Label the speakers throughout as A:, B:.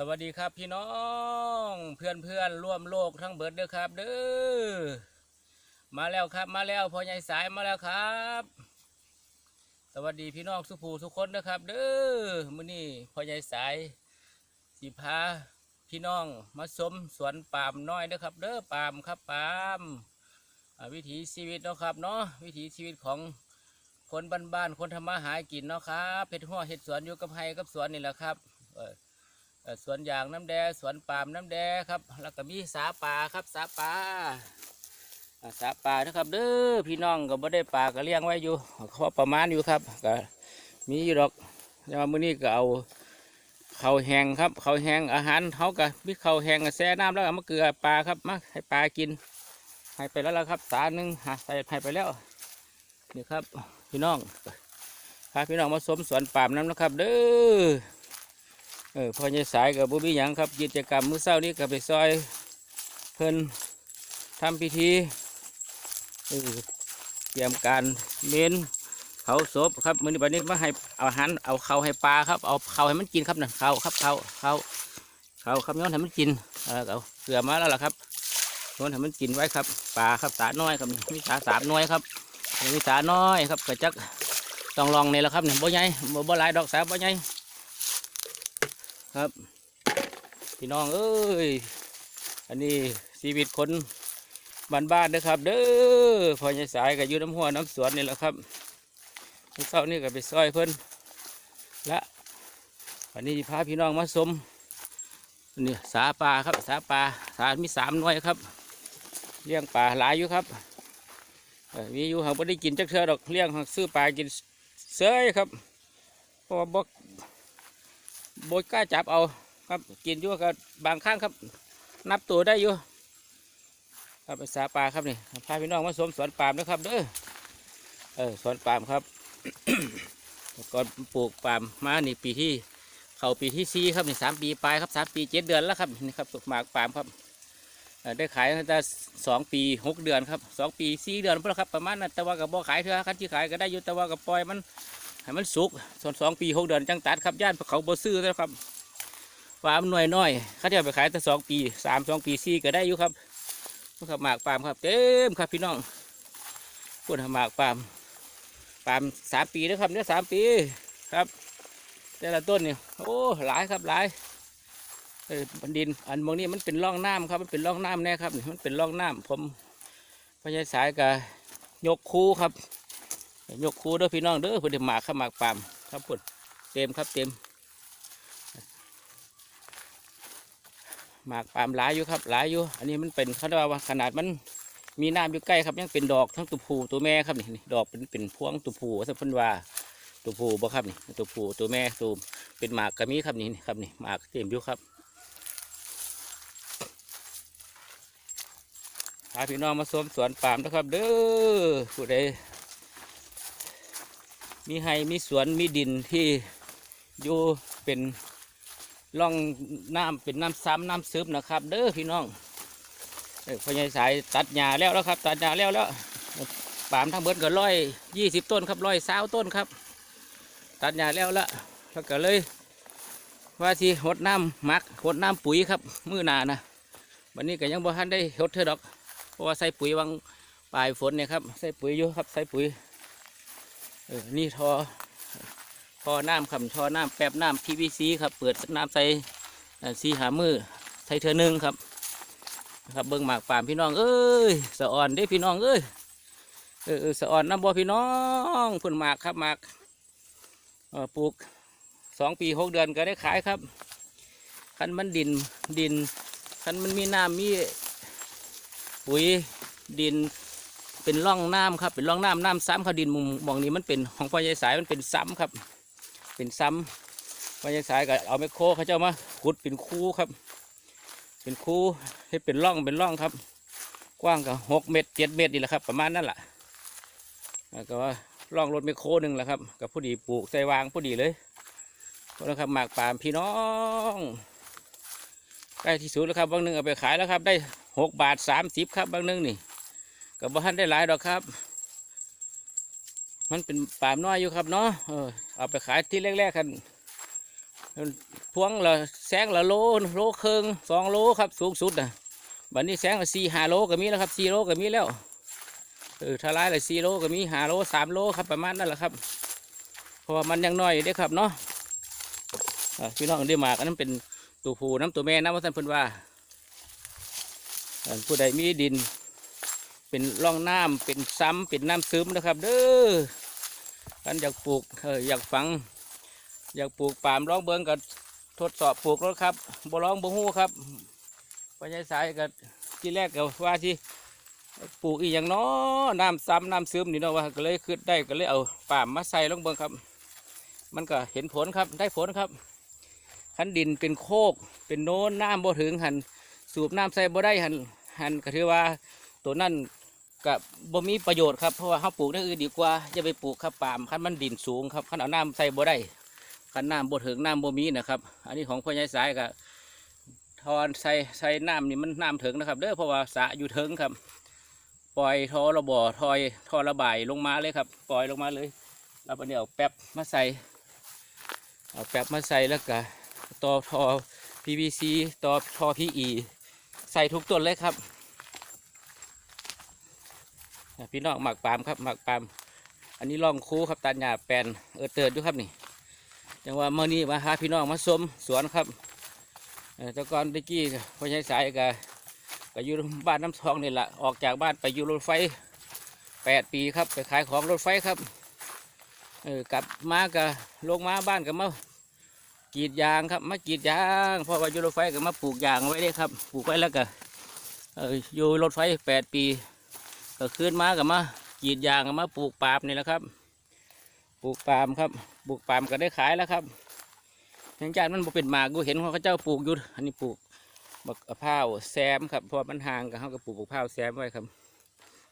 A: สวัสดีครับพี่น้องเพื่อนเพื่อนร่วมโลกทั้งเบิดเด้อครับเด้อมาแล้วครับมาแล้วพ่อใหญ่สายมาแล้วครับ สวัสดีพี่น้องสุภูทุกคนนะครับ เด้อมื้อนี้พ่อใหญ่สายสิพาพี่น้องมาชมสวนปาล์มน้อยเด้อครับ เด้อปาล์มครับปาล์มวิถีชีวิตเนาะครับเนาะวิถีชีวิตของคนบ้านๆคนทำมาหากินเนาะครับเพ็ดหัวเห็ดสวนอยู่กับไฮกับสวนนี่แหละครับเออ สวนยางน้ำแดงสวนปาล์มน้ำแดงครับ แล้วก็มีสาป่าครับสาป่าสาป่านะครับเด้อพี่น้องก็บ่ได้ปลาก็เลี้ยงไว้อยู่พอประมาณอยู่ครับก็มีอยู่ดอกแต่ว่ามื้อนี้ก็เอาเขาแห้งครับเขาแห้งอาหารเขาก็มีเขาแห้งก็แช่น้ำแล้วก็มาเกลือปลาครับมาให้ปลากินให้ไปแล้วละครับสาหนึ่งหาใส่ให้ไปแล้วนี่ครับพี่น้องพาพี่น้องมาสมสวนปาล์มน้ำนะครับ เด้อ เออพอใหญ่สายกับบุมีหยังครับ กิจกรรมมื้อเช้านี้ก็ไปซอยเพิ่นทำพิธีเออเตรียมการเมนเผาศพครับมื้อนี้บัดนี้มาให้เอาอาหารเอาเขาให้ปลาครับเอาเขาให้มันกินครับน่ะข้าครับเขาวข้าวข้าครับย้อนให้มันกินเออเอาเกลือมาแล้วล่ะครับย้อนให้มันกินไว้ครับปลาครับสาน้อยครับมีสาสามน้อยครับมีสาน้อยครับกระจักต้องลองนี่แหละครับเนี่ยบ่ใหญ่บ่บ่หลายดอกสาบ่ใหญ่ ครับ พี่น้องเอ้ย อันนี้ชีวิตคนบ้านๆนนะครับ เด้อพอใหญ่สายกับยู่น้ำหัวน้ำสวนนี่แหละครับมื้อเช้านี่ก็ไปซอยเพิ่นและอันนี้พาพี่น้องมาชมนี่สาปลาครับสาปลาสามีสามน่วยครับเลี้ยงปลาหลายอยู่ครับมีอยู่หางไม่ได้กินจักเทื่อดอกเลี้ยงหางซื้อปลากินเสยครับเพราะว่าบ่ บดกล้าจับเอาครับกินอยู่กับบางครั้งครับ นับตัวได้อยู่ครับเป็นสาปลาครับนี่พาพี่น้องมาสวมสวนปาล์มนะครับเด้อเออสวนปาล์มครับก่อนปลูกปาล์มมานี่ปีที่เข้าปีที่สี่ครับนี่สามปีปลายครับสามปีเจ็ดเดือนแล้วครับนี่ครับหมากปาล์มครับได้ขายตั้งแต่สองปีหกเดือนครับสองปีสี่เดือนพอแล้วครับประมาณนั้นแต่ว่ากับบ่ขายเถอะคันที่ขายก็ได้อยู่แต่ว่ากับปล่อยมัน ให้มันสุกส่วนสองปีหกเดือนจังตัดครับย่านเขาบ่ซื้อแล้วครับฟาร์มหน่วยน้อยเขาจะไปขายแต่สองปีสามสองปีสี่ก็ได้อยู่ครับครับหมากปาล์มครับเต็มครับพี่น้องพูดหมากปาล์มปาล์มสามปีนะครับเนี่ยสามปีครับ แต่ละต้นเนี่ยโอ้หลายครับหลายเออบันดินอันบางนี้มันเป็นร่องน้ำครับมันเป็นร่องน้ำแน่ครับมันเป็นร่องน้ำผมพญายสายกับยกคูครับ ยกคูเด้อพี่น้องเด้อเพื่อนหมากข้าหมากปามครับพุ่นเต็มครับเต็มหมากปามหลายอยู่ครับหลายอยู่ อันนี้มันเป็นเขาเรียกว่าขนาดมันมีน้ำอยู่ใกล้ครับยังเป็นดอกทั้งตัวผูตัวแม่ครับนี่ดอกเป็นเป็นพวงตัวผูสัพนวาตัวผู้บ่ครับนี่ตัวผูตัวแม่ตัวเป็นหมากกระมีครับนี่ครับนี่หมากเต็มอยู่ครับพาพี่น้องมาชมสวนปามนะครับ เด้อผู้ใด มีไฮมีสวนมีดินที่อยู่เป็นร่องน้ำเป็นน้ำซ้ำน้ำซึมนะครับ เด้อพี่น้องเอ้ยสายตัดหญ้าแล้วแล้วครับ ตัดหญ้าแล้วแล้วปามทั้งเบิดก็ร้อยยี่สิบต้นครับร้อยสาวต้นครับ ตัดหญ้าแล้วละแล้วก็เลย ว่าที่หดน้ำหมักหดน้ำปุ๋ยครับมือหนานะวันนี้ก็ยังบ่ทันได้หดเธอดอก เพราะว่าใส่ปุ๋ยวังปลายฝนเนี่ยครับใส่ปุ๋ยอยู่ครับใส่ปุ๋ย เออ นี่ทอทอน้ำครับทอน้ำแป๊บน้ำ PVC ครับ เปิดน้ำใส่ซีหามือใส่เธอหนึ่งครับ ครับเบิ้งหมากปามพี่น้อง เอ้ยสะอ่อนเด้พี่น้องเอ้ยเออเสะอ่อนน้ำบ่พี่น้องพุ่นหมากครับหมากปลูกสองปีหกเดือนก็ได้ขายครับคันมันดินดินคันมันมีน้ำมีปุ๋ยดิน เป็นร่องน้ำครับ เป็นร่องน้ำน้ำซ้ำเขาดินมุมมองนี้มันเป็นของพ่อใหญ่สายมันเป็นซ้ำครับ เป็นซ้ำพ่อใหญ่สายก็เอาไมโครเขาเจ้ามาขุดเป็นคูครับ เป็นคูให้เป็นร่องเป็นร่องครับ กว้างก็หกเมตรเจ็ดเมตรนี่แหละครับ ประมาณนั้นแหละแล้วก็ว่าร่องรถไมโครหนึ่งแหละครับกับผู้ดีปลูกใส่วางผู้ดีเลยนะครับหมากป่ามพี่น้องใกล้ที่สุดแล้วครับบางหนึงเอาไปขายแล้วครับ ได้หกบาทสามสิบครับบางหนึงนี่ กับบ้านได้หลายดอกครับ มันเป็นป่ามน้อยอยู่ครับเนาะเออเอาไปขายที่แรกๆกันพวงละแสงละโลโลเครงสองโลครับสูงสุดนะบัดนี้แสงละสี่ห้าโลก็มีแล้วครับสี่โลก็มีแล้วเออถ้ายละสี่โลก็มีห้าโลสามโลครับประมาณนั่นแหละครับ เพราะว่ามันยังน้อยอยู่เด้ครับเนาะอ่าพี่น้องได้มากันนั้นเป็นตัวผู้น้ำตัวแม่น้ำว่าท่านพิ่นว่าผู้ใดมีดิน เป็นร่องน้ำเป็นซ้ำเป็นน้ำซึมนะครับ เด้อกันอยากปลูกเอออยากฝัง อยากปลูกปามร้องเบิ้งก็ทดสอบปลูกแล้วครับบ่ร้องบ่ฮู้ครับปัญญาสายก็ที่แรกก็ว่าที่ปลูกอีกอย่างน้อน้ำซ้ำน้ำซึมนี่เนาะว่าก็เลยขึ้นได้ก็เลยเอาป่ามมาใส่ลงเบิ้งครับ มันก็เห็นผลครับได้ผลครับขันดินเป็นโคกเป็นโน้นน้ำบ่ถึงหันสูบน้ำใส่บ่ได้หันหันก็ถือว่าตัวนั่น กับบ่มีประโยชน์ครับเพราะว่าเขาปลูกได้อื่นดีกว่าจะไปปลูกครับปาล์มขันมันดินสูงครับขันเอาน้ำใส่บ่ได้ขันน้ำบ่ถึงน้ำบ่มีนะครับ อันนี้ของพ่อใหญ่สายก็ทอนใส่ใส่น้ำนี่มันน้ำถึงนะครับเด้อเพราะว่าสะอยู่ถึงครับ ปล่อยทอระบ่อทอยทอระบายลงมาเลยครับ ปล่อยลงมาเลยแล้วปเดี๋ยวแป๊บมาใส่เอาแป๊บมาใส่แล้วก็ต่อทอ PVC ต่อทอ PE ใส่ทุกต้นเลยครับ พี่น้องหมักปามครับหมักปาม อันนี้ล่องคูครับตันหญ้าแปลนเออเติร์ดอยู่ครับนี่จังว่าเมื่อนี้มาหาพี่น้องมาชมสวนครับเอ่อแต่ก่อนตะกี้พ่อใช้สายก็ก็อยู่บ้านน้ำทองนี่แหละออกจากบ้านไปอยู่รถไฟแปดปีครับไปขายของรถไฟครับเออกลับมาก็ลงมาบ้านก็มากรีดยางครับมากรีดยางพราะว่าอยู่รถไฟก็มาปลูกยางไว้เลยครับ ปลูกไว้แล้วก็เอออยู่รถไฟแปดปี ก็ขึ้นมาก็มากีดยางก็มาปลูกปาล์มนี่แหละครับ ปลูกปาล์มครับปลูกปาล์มก็ได้ขายแล้วครับยังจานมันบ่เป็นหมากกูเห็นเขาเจ้าปลูกอยู่อันนี้ปลูกบักพร้าวแซมครับเพอมันห่างกับเขาก็ปลูกบักพร้าวแซมไว้ครับ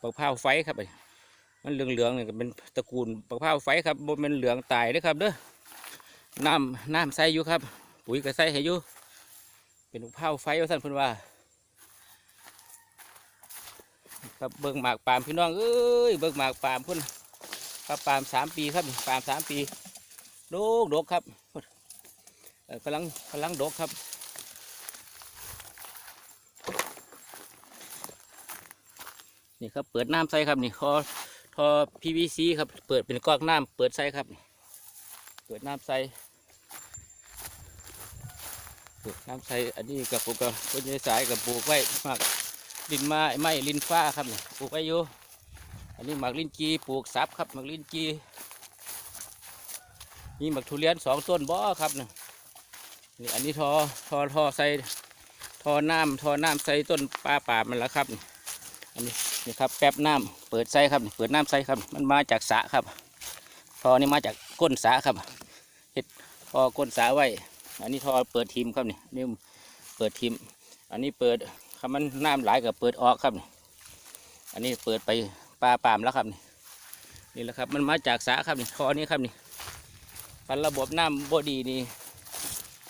A: บักพร้าวไฟครับไอ้มันเหลืองๆเนี่ยเป็นตระกูลบักพร้าวไฟครับบ่เป็นเหลืองตายด้อครับเด้อน้ำน้ำใส่อยู่ครับ ปุ๋ยก็ใส่ให้อยู่เป็นบักพร้าวไฟว่าท่านพิ่นว่า ครับเบิ่งหมากปามพี่น้องเอ้ยเบิ่งหมากปามพุ่นครับปามสามปีครับปามสามปีโดกดกครับกำลังกำลังโดกครับนี่ครับเปิดน้ำใส่ครับนี่คอทอ PVC ครับเปิดเป็นก๊อกน้ำเปิดใส่ครับ เปิดน้ำใส่เปิดน้ำใส่อันนี้กับปลูกกับต้นยสายกับปลูกไว้มาก ดินไม้ไม้ลินฟ้าครับนี่ปลูกไว้อยู่อันนี้หมากลิ้นจีปลูกซับครับหมากลิ้นจีมีหมากทุเรียนสองต้นบ่อครับนี่นี่อันนี้ทอทอทอใส่ทอน้ำทอน้ำใส่ต้นปลาป่ามันและครับนี่อันนี้นี่ครับแป๊บน้ำเปิดใส่ครับเปิดน้ำใส่ครับ มันมาจากสะครับทอนี่มาจากก้นสะครับเห็ดทอก้นสะไว้ อันนี้ทอเปิดทีมครับนี่นี่เปิดทีม อันนี้เปิด คำมันน้ำไหลายกับเปิดออกครับนี่อันนี้เปิดไปปลาปามแล้วครับนี่นี่แหละครับมันมาจากสาครับนี่คอนี้ครับนี่พันระบบน้ำบ่ดีนี่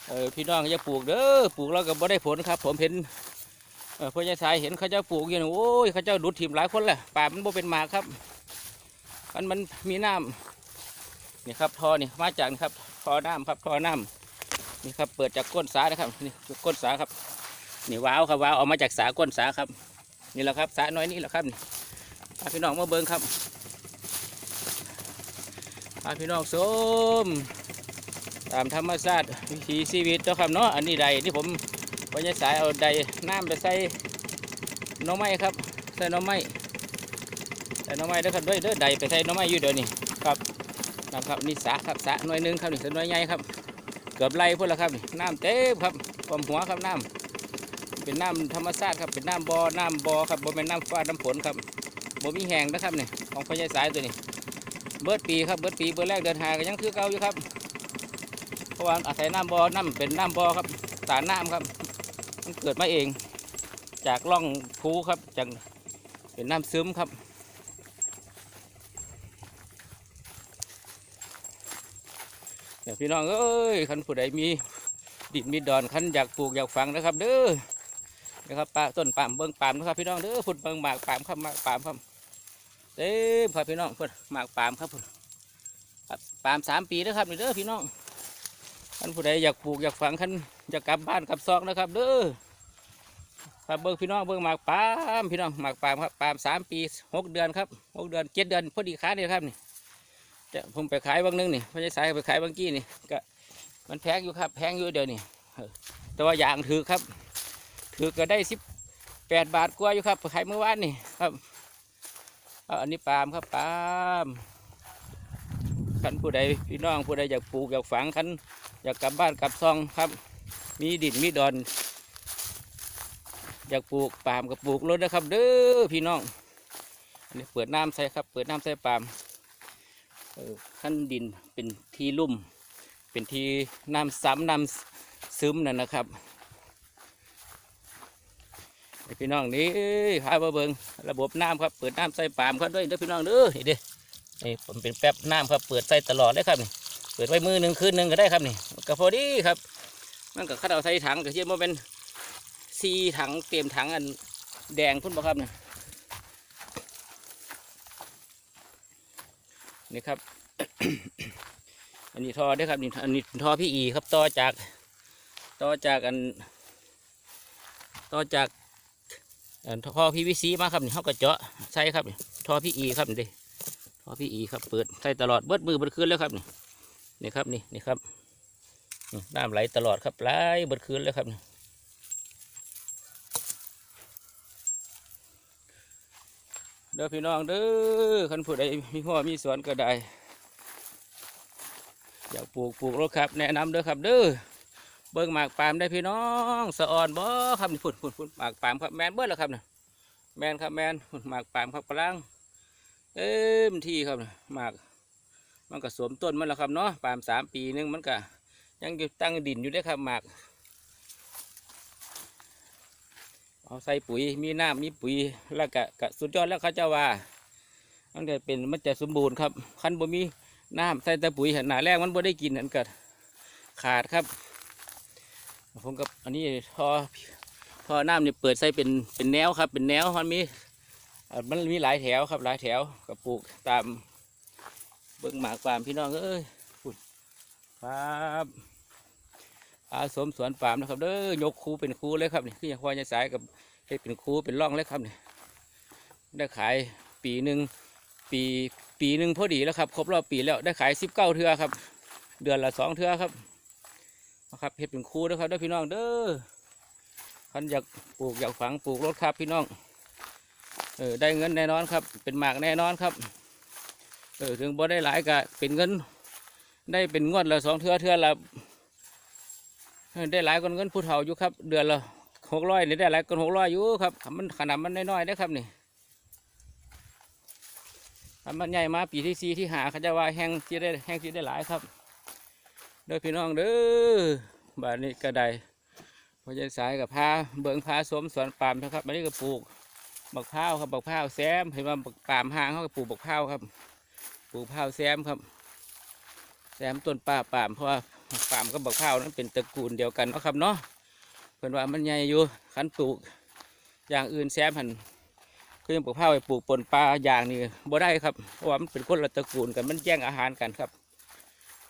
A: เออพี่น้องอย่าปลูกเด้อปลูกแล้วก็บ่ได้ผลครับ ผมเห็นเออพ่อใหญ่สายเห็นเขาเจ้าปลูกอยู่นี่โอ้ยเขาเจ้าดูดถิ่มหลายคนแหละป่ามันบ่เป็นหมาครับ มันมันมีน้ำนี่ครับท่อนี่มาจากนี่ครับท่อน้ำครับท่อน้ำนี่ครับเปิดจากก้นสานะครับนี่ก้นสาครับ นี่ว้าวครับว้าวออกมาจากสาก้นสาครับนี่แหละครับสาน้อยนี่แหละครับนี่พาพี่น้องมาเบิ้งครับพาพี่น้องชมตามธรรมชาติวิถีชีวิตเจ้าครับเนาะอันนี้ใดที่ผมพญาสายเอาใดน้ำไปใส่น้องไม้ครับใส่น้องไม้ใส่น้องไม้เด้อครับด้วยเด้อใดไปใส่น้องไม้อยู่เดี๋ยวนี้ครับนะครับนี่สาครับสาหน่วยหนึ่งครับนี่สาหน่วยใหญ่ครับ เกือบไล่พุ่นแล้วครับนี่น้ำเต็มครับความหัวครับน้ำ เป็นน้ำธรรมชาติครับเป็นน้ำบ่อน้ำบ่อครับบ่เป็นน้ำฟ้าน้ำฝนครับบ่มีแห้งนะครับเนี่ยของพญายสายตัวนี้ เบิดปีครับเบิดปีเบิดแรกเดินหาก็ยังคือเก่าอยู่ครับเพราะว่าอาศัยน้ำบ่อน้ำเป็นน้ำบ่อครับสารน้ำครับ มันเกิดมาเอง จากร่องภูครับจากเป็นน้ำซึมครับเดี๋ยวพี่น้องเอ้ยคันผู้ใดมีดินมีดอนคันอยากปลูกอยากฝังนะครับ เด้อ นะครับปาต้นปามเบิ้งปามนะครับพี่น้องเด้อพุ่นเบิ้งหมากปามครับหมากปามครับเด้อครับพี่น้องพิ่นหมากปามครับพิ่นปามสามปีแล้วครับเด้อพี่น้องคันผู้ใดอยากปลูกอยากฝังคันอยากกลับบ้านกลับซอกนะครับ เด้อครับเบิ้งพี่น้องเบิ้งหมากปามพี่น้องหมากปามครับปามสามปีหกเดือนครับหกเดือนเจ็ดเดือนพอดีค้าเนี่ยครับนี่จะผมไปขายบางนึงนี่ไม่ใช่สายไปขายบางกี้นี่ก็มันแพงอยู่ครับแพงอยู่เดี๋ยวนี้แต่ว่าอย่างถือครับ ถือก็ได้สิบแปดบาทกว่าอยู่ครับไขายเมื่อวานนี่ครับอันนี้ปาล์มครับปาล์มคันผู้ใดพี่น้องผู้ใดอยากปลูกอยากฝังคันอยากกลับบ้านกลับซองครับ มีดินมีดอน อยากปลูกปาล์มก็ปลูกรถนะครับ เด้อพี่น้องอันนี้เปิดน้ำใส่ครับ เปิดน้ำใส่ปาล์มขั้นดินเป็นที่ลุ่ม เป็นที่น้ำซ้ำน้ำซึมนั่นนะครับ พี่น้องนี่พามาเบิงระบบน้ำครับเปิดน้ำใส่ปามครับด้วยเด้อพี่น้องเด้อนี่เด้อนี่ผมเป็นแป๊บน้ำครับเปิดใส่ตลอดเลยครับนี่เปิดไว้มือหนึ่งคืนหนึ่งก็ได้ครับนี่ก็พอดีครับ มันก็คัดเอาใส่ถังก็เชื่อว่าเป็นซีถังเต็มถังอันแดงพุ่นบ่ครับนี่นี่ครับ อันนี้ท่อเด้ครับนี่อันนี้ท่อพี่อีครับต่อจากต่อจากอันต่อจาก ท่อพีวีซีมาครับนี่เขาก็เจาะใส่ครับนี่ท่อพี่อีครับนี่เด้ท่อพี่อีครับเปิดใส่ตลอดเบิดมือเบิดคืนแล้วครับนี่นี่ครับนี่นี่ครับน้ำไหลตลอดครับไหลเบิดคืนเลยครับนี่เด้อพี่น้องเด้อคันผู้ใดมีพ่อมีสวนก็ได้อยากปลูกปลูกรถครับ แนะนำเด้อครับเด้อ เบิ่งหมากปามได้พี่น้องสะออนบ่ครับนี่พุ่นพุ่นพุ่นหมากปามครับแมนเบิดแล้วครับนะแมนครับแมนพุ่นหมากปามครับกำลังเอ้มที่ครับน่ะหมาก มันก็สวมต้นมันแล้วครับเนาะปามสามปีหนึงมันก็ยังอยู่ตั้งดินอยู่ได้ครับหมากเอาใส่ปุ๋ยมีน้ำมีปุ๋ยแล้วก็กสุดยอดแล้วเขาเจะว่ามันจะเป็นมันจะสมบูรณ์ครับคันบ่มีน้ำใส่แต่ปุ๋ยหนาแรกมันบ่ได้กินอันก็ขาดครับ ผมกับอันนี้ทอทอน้ำเนี่ยเปิดใส่เป็นเป็นแนวครับ เป็นแนวมันมีมันมีหลายแถวครับหลายแถวก็ปลูกตามเบิ่งหมากปามพี่น้องเอ้ยพุ่นครับอาสมสวนปามนะครับเด้อยกคูเป็นคูเลยครับนี่คืออย่างควายสายกับเฮ็ดเป็นคูเป็นร่องเลยครับนี่ได้ขายปีหนึ่งปีปีหนึ่งพอดีแล้วครับ ครบรอบปีแล้วได้ขายสิบเก้าเทือครับ เดือนละสองเทือครับ นะครับเฮ็ดเป็นคูนะครับเด้พี่น้องเด้อคันอยากปลูกอยากฝังปลูกรถครับพี่น้องเออได้เงินแน่นอนครับ เป็นหมากแน่นอนครับเออถึงบ่ได้หลายก็เป็นเงิน ได้เป็นงวดละสองเทื่อเทื่อละได้หลายกว่าเงินผู้เฒ่าอยู่ครับ เดือนละหกร้อยนี่ได้หลายกว่าหกร้อยอยู่ครับมันขนาดมันน้อยๆได้อครับนี่มันใหญ่มาปีที่สี่ที่หาเขาจะว่าแห้งที่ได้แห้งที่ได้หลายครับ เด้อพี่น้องเด้อบ้านนี้ก็ได้พอจะสายกับพาเบิงพาสวมสวนปาล์มนะครับอันนี้ก็ปลูกบักพร้าวครับบักพร้าวแซมเห็นว่าบักปาล์มห่างเขาก็ปลูกบักพร้าวครับ ปลูกข้าวแซมครับ แซมต้นป่าปามเพราะว่าปามกับบักข้าวนั้นเป็นตระกูลเดียวกันเนาะครับเนาะเพิ่นว่ามันใหญ่อยู่คันปลูกอย่างอื่นแซมหันคือยังบักข้าวไปปลูกปนปลาอย่างนี้บ่ได้ครับเพราะว่ามันเป็นคนละตระกูลกันมันแย่งอาหารกันครับ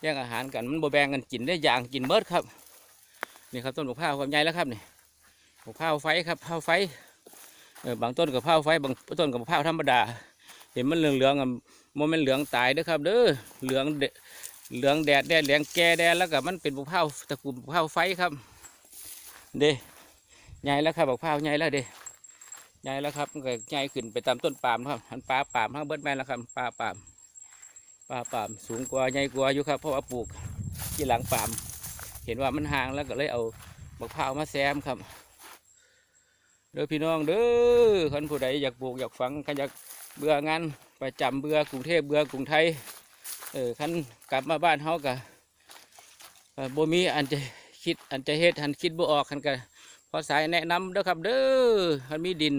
A: แย่งอาหารกันมันบ่แบ่งกันกินได้อย่างกินเบิดครับนี่ครับต้นบักข้าความใหญ่แล้วครับนี่บักข้าไฟครับข้าไฟเออบางต้นกับข้าไฟบางต้นกับข้าธรรมดา เห็นมันเหลืองๆอะโมเมนเหลืองตายด้อครับเด้อเหลืองเดเหลืองแดดแดดเหลืองแก่แดดแล้วก็มันเป็นบุกเผาตะกูลบุกเผาไฟครับ เด้ใหญ่แล้วครับบุกเผาใหญ่แล้วเด้ใหญ่แล้วครับก็ใหญ่ขึ้นไปตามต้นปาล์มครับหันปลาปาล์มทั้งเบิดแมนแล้วครับปลาปาล์ม ปลาปามสูงกว่าใหญ่กว่าอยู่ครับเพราะว่าปลูกที่หลังปามเห็นว่ามันห่างแล้วก็เลยเอาบุกเผามาแซมครับเด้อพี่น้องเด้อคนผู้ใดอยากปลูกอยากฝังก็อยากเบื่องานประจำเบื่อกรุงเทพเบื่อกรุงไทยเออคันกลับมาบ้านเฮากะบ่มีอันจะคิดอันจะเฮ็ดอันคิดบ่ออกคันกะพอสายแนะนำเด้อครับเด้อคันมีดิน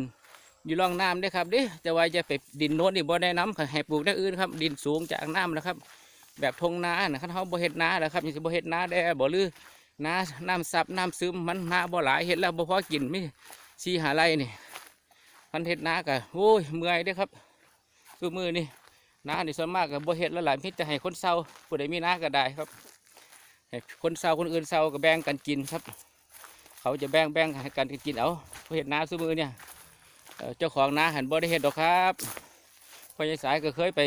A: อยู่ร่องน้ำด้อครับด้แต่ว่าจะไปดินโน้นนี่บ่แนะนำค่ะให้ปลูกได้อื่นครับ ดินสูงจากน้ำนะครับ แบบทงนานะคันเฮาบ่เฮ็ดนาแล้วครับยังสิบ่เฮ็ดนาได้บ่หรือนาน้ำซับน้ำซึมมันนาบ่หลายเฮ็ดแล้วบ่พอกินมีสี่หาไรนี่คันเฮ็ดนากะโอ้ยเมื่อยด้อครับคือมือนี่น้านี่ส่วนมากกับบ่เฮ็ดแล้วหลายมิตรจะให้คนเศร้าผู้ใดมีนาก็ได้ครับให้คนเศร้าคนอื่นเศร้าก็แบ่งกันกินครับ เขาจะแบ่งแบ่งให้กันกินเอาเพราะเห็ดนาซื้มือเนี่ย เจ้าของนาหันบ่ได้เห็ดดอกครับพ่อใหญ่สายก็เคยไป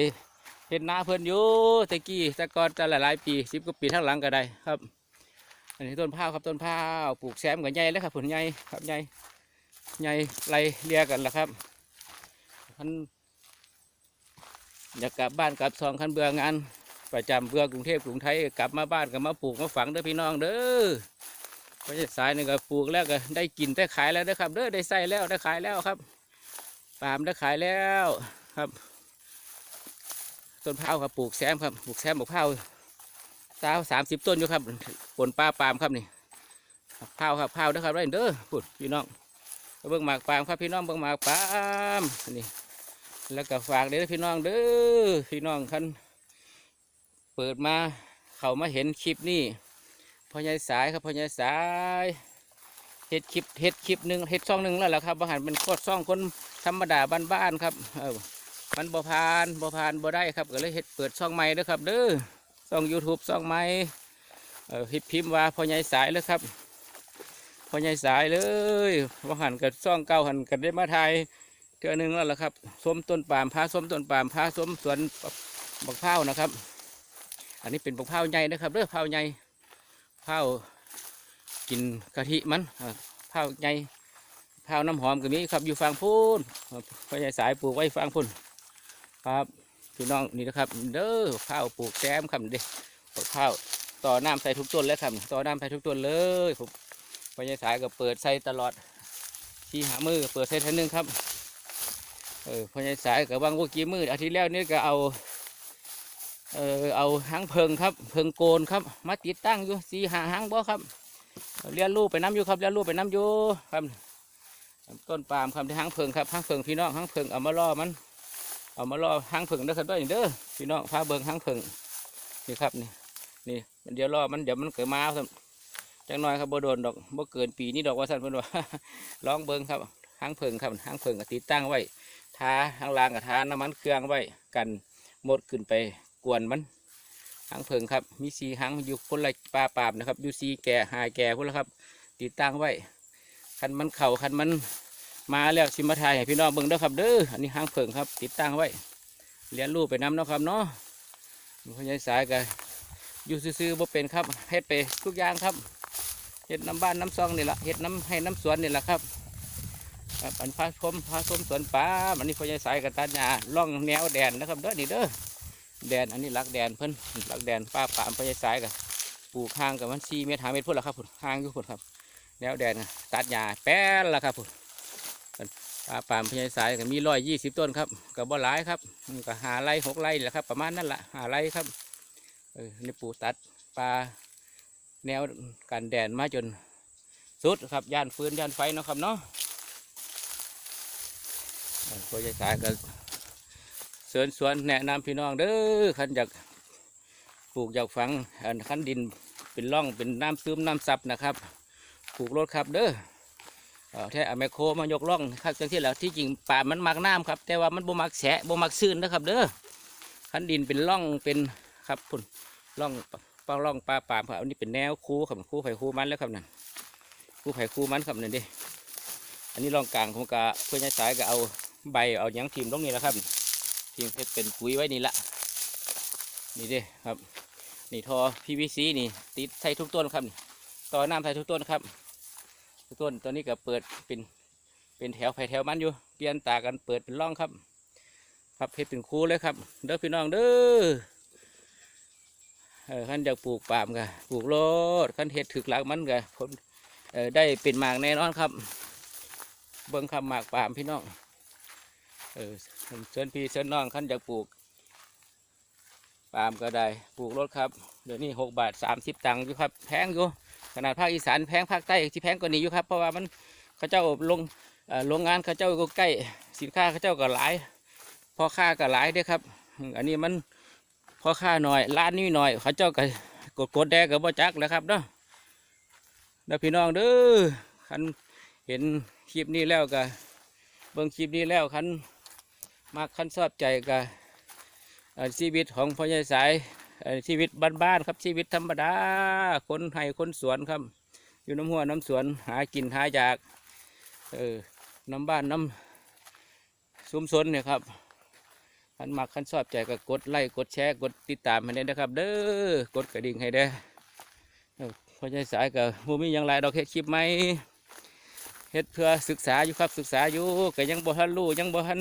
A: เห็ดนาเพิ่นอยู่ตะกี้ต่ก่อนจะหลายๆปีสิบกว่าปีทั้งหลังก็ได้ครับ อันนี้ต้นพร้าครับต้นพร้าปลูกแซมกับใหญ่แล้วครับผลใหญ่ครับใหญ่ใหญ่ไรเลียกันละครับคันอยากกลับบ้านกลับซองคันเบื่องานประจำเบื่อกรุงเทพกรุงไทยกลับมาบ้านก็มาปลูกมาฝังเด้อพี่น้องเด้อพราะสายนี่ก็ปลูกแล้วก็ได้กินได้ขายแล้วเด้อครับเด้อได้ใส่แล้วได้ขายแล้วครับ ปาล์มได้ขายแล้วครับ ต้นพร้าครับปลูกแซมครับปลูกแซมบอกพร้าสาวสามสิบต้นอยู่ครับผลปลาปาล์มครับนี่พร้าครับพร้าวเด้ครับได้เด้อพูดพี่น้องเบิ่งหมากปาล์มครับพี่น้องเบิ่งหมากปาล์มนี่แล้วก็ฝากเด้อพี่น้องเด้อพี่น้องคันเปิดมาเขามาเห็นคลิปนี่พ่อใหญ่สายครับพ่อใหญ่สาย เฮ็ดคลิปเฮ็ดคลิปหนึ่งเฮ็ดช่องหนึ่งแล้วล่ะครับบางหันเป็นโคตรช่องคนธรรมดาบ้านๆครับเออมันบ่ผ่านบ่ผ่านบ่ได้ครับก็เลยเฮ็ดเปิดช่องใหม่เด้อครับ เด้อช่อง YouTube ช่องใหม่เออพิมพ์พิมพ์ว่าพ่อใหญ่สายเลยครับพ่อใหญ่สายเลยบาหันกับช่องเก่าหันกันได้มาถ่ายเทื่อหนึงแล้วล่ะครับส้มต้นปามพาส้มต้นปามพาส้มสวนบักพร้านะครับ อันนี้เป็นบักพร้าใหญ่นะครับเด้อพร้าใหญ่พร้า กินกะทิมันอ่าพร้าวใหญ่พร้าวน้ำหอมก็มีครับอยู่ฟังพูนพ่อใหญ่สายปลูกไว้ฟังพูนครับพี่น้องนี่นะครับเด้อพร้าวปลูกแซมครับเด้บักพร้าวต่อน้ำใส่ทุกต้นแล้วครับต่อน้ำใส่ทุกต้นเลยผมพ่อใหญ่สายก็เปิดใส่ตลอดที่หามือเปิดใส่ท่านหนึงครับเออพ่อใหญ่สายก็บางว่ากี่มืออาทิตย์แล้วนี่ก็เอาเออเอาหางเพิงครับ เพิงโกนครับ มาติดตั้งอยู่สี่หาหางบ่ครับ เรียนรู้ไปน้ำอยู่ครับเรียนรู้ไปน้ำอยู่ครับต้นปาล์มครับที่หางเพิงครับหางเพิงพี่น้องหางเพิงเอามาล่อมันเอามาล่อหางเพิงนะครับด้วยเด้อพี่น้องพาเบิงหางเพิงนี่ครับนี่นี่มันเดี๋ยวล่อมันเดี๋ยวมันเกิดมาครับจังน้อยครับบ่โดนดอกบ่เกินปีนี้ดอกว่าสั่นเพิ่นว่าลองเบิงครับหางเพิงครับหางเพิงกติดตั้งไว้ทาข้างล่างกับทาน้ำมันเครื่องไว้กันหมดขึ้นไปกวนมัน หางเพิงครับมีสีหางอยู่คนละปลาปาบนะครับอยู่สีแก่หายแก่คนละครับ ติดตั้งไว้คันมันเข่าคันมันมาแล้วสิมาทายให้พี่น้องเบิ่งเด้อครับเด้ออันนี้หางเพิงครับ ติดตั้งไว้เรียนรู้ไปน้ำเนาะครับเนาะพญายสายกันอยู่ซื่อๆบ่เป็นครับเฮ็ดไปทุกอย่างครับเฮ็ดน้ำบ้านน้ำซองนี่แหละเฮ็ดน้ำให้น้ำสวนนี่แหละครับครับอันพาชมพาชมสวนปาล์มอันนี้พญายสายกับตาหญ้าล่องแนวแดนนะครับเด้อนี่เด้อ แดนอันนี้รักแดนเพิ่นรักแดนป้าป่ามพญาสายกันปลูกห่างกับมันสี่เมตรห้าเมตรพุ่นละครับพุ่นห่างอยู่พุ่นครับแล้วแดนตัดหญ้าแป้นละครับพุ่นป้าป่ามพญาสายกันมีร้อยยี่สิบต้นครับกับบ่หลายครับก็หาไร่หกไร่แหละครับ ประมาณนั่นแหละหาไร่ครับเออนี่ปลูกตัดปลาแนวกันแดนมาจนสุดครับย่านฟืนย่านไฟเนาะครับเนาะเออพญาสายกันเสวนสวนแนะนำพี่น้องเด้อขันอยากปลูกอยากฝังอันขันดินเป็นร่องเป็นน้ำซึมน้ำซับนะครับปลูกรถครับเด้อแท้อาไมโครมายกร่องครับจังที่แล้วที่จริงป่ามันมักน้ำครับ แต่ว่ามันบ่มักแฉะบ่มักซื่นนะครับเด้อขันดินเป็นร่องเป็นครับพุ่นร่องปลาร่องปลาป่าครับอันนี้เป็นแนวคูครับคูไผ่คูมันแล้วครับนั่นคูไผ่คูมันครับนั่นดิอันนี้ร่องกลางผมก็เพื่อนสายก็เอาใบเอาหยังทิมลงนี่แหละครับ ทีมเพชรเป็นปุ๋ยไว้นี่ละนี่เด้ครับ นี่ทอ PVC นี่ ติดใส่ทุกต้นครับนี่ต่อน้ำใส่ทุกต้นครับทุกต้นตอนนี้ก็เปิดเป็นเป็นแถวไผ่แถวมันอยู่เปลี่ยนตากันเปิดเป็นร่องครับ ครับเพชรเป็นคูเลยครับเด้อพี่น้องเด้อเออขั้นอยากปลูกปามกะปลูกโลดขั้นเห็ดถึกหลักมันกะผมเออได้เป็นหมากแน่นอนครับ เบิ้งคำหมากปามพี่น้องเออ เชิญพี่เชิญน้องขั้นอยากปลูกปาล์มก็ได้ปลูกรถครับ เดี๋ยวนี้หกบาทสามสิบตังค์อยู่ครับแพงอยู่ขนาดภาคอีสานแพงภาคใต้ที่แพงกว่านี้อยู่ครับ เพราะว่ามันเขาเจ้าลงโรงงานเขาเจ้าก็ใกล้สินค้าเขาเจ้าก็หลายพอค่าก็หลายเด้อครับ อันนี้มันพอค่าหน่อยร้านนี้หน่อยเขาเจ้าก็กดกดแดงกับบ่จักแล้วครับเนาะเด้อพี่น้องเด้อคันเห็นคลิปนี้แล้วก็เบิ่งคลิปนี้แล้วคัน มากขั้นชอบใจกับชีวิตของพ่อใหญ่สายชีวิตบ้านๆครับชีวิตธรรมดาคนไห้คนสวนครับ อยู่น้ำหัวน้ำสวนหากินหาอยากเออน้ำบ้านน้ำซุ้มซนเนี่ยครับขันมักขันชอบใจก็กดไลค์กดแชร์กดติดตามให้ได้นะครับ เด้อกดกระดิ่งให้ได้อเออพอใจสายกับมูมีอย่างไรดอกเฮ็ดคลิปไหมเฮ็ดเพื่อศึกษาอยู่ครับศึกษาอยู่ก็ยังบ่ทันรู้ยังบ่ทัน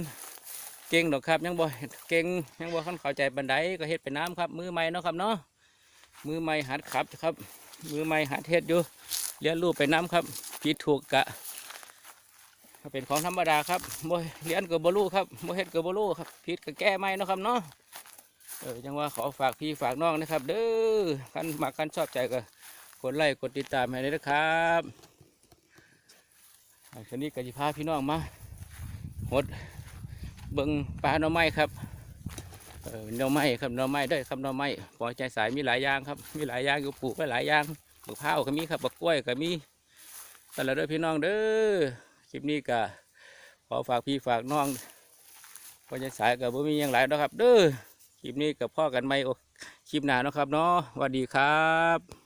A: เก่งดอกครับยังบ่เก่งยังบ่ทันเข้าใจบันไดก็เฮ็ดไปน้ำครับ มือใหม่เนาะครับเนาะมือใหม่หัดขับครับ มือใหม่หัดเฮ็ดอยู่เรียนรู้ไปน้ำครับผิดถูกกะก็เป็นของธรรมดาครับบ่เรียนกับบรู้ครับบ่เฮ็ดกับบรู้ครับผิดก็แก้ไม่นาะครับเนาะเออจังว่าขอฝากพี่ฝากน้องนะครับ เด้อกันมากันชอบใจก็กดไลค์กดติดตามให้เลยนะครับอ่าทีนี้ก็จะพาพี่น้องมาหด เบิ่งปลาหน่อไม้ครับเออหน่อไม้ครับหน่อไม้ด้อครับหน่อไม้ปล่อยใจสายมีหลายอย่างครับ มีหลายอย่างอยู่ปลูกไว้หลายอย่างบักพร้าวก็มีครับบักกล้วยก็มีต่ละเด้อพี่น้องเด้อคลิปนี้ก็ขอฝากพี่ฝากน้องพอใจสายกับบ่มีหยังหลายนะครับ เด้อคลิปนี้กับพ่อกันไมโอคลิปหนาเนาะครับเนาะสวัสดีครับ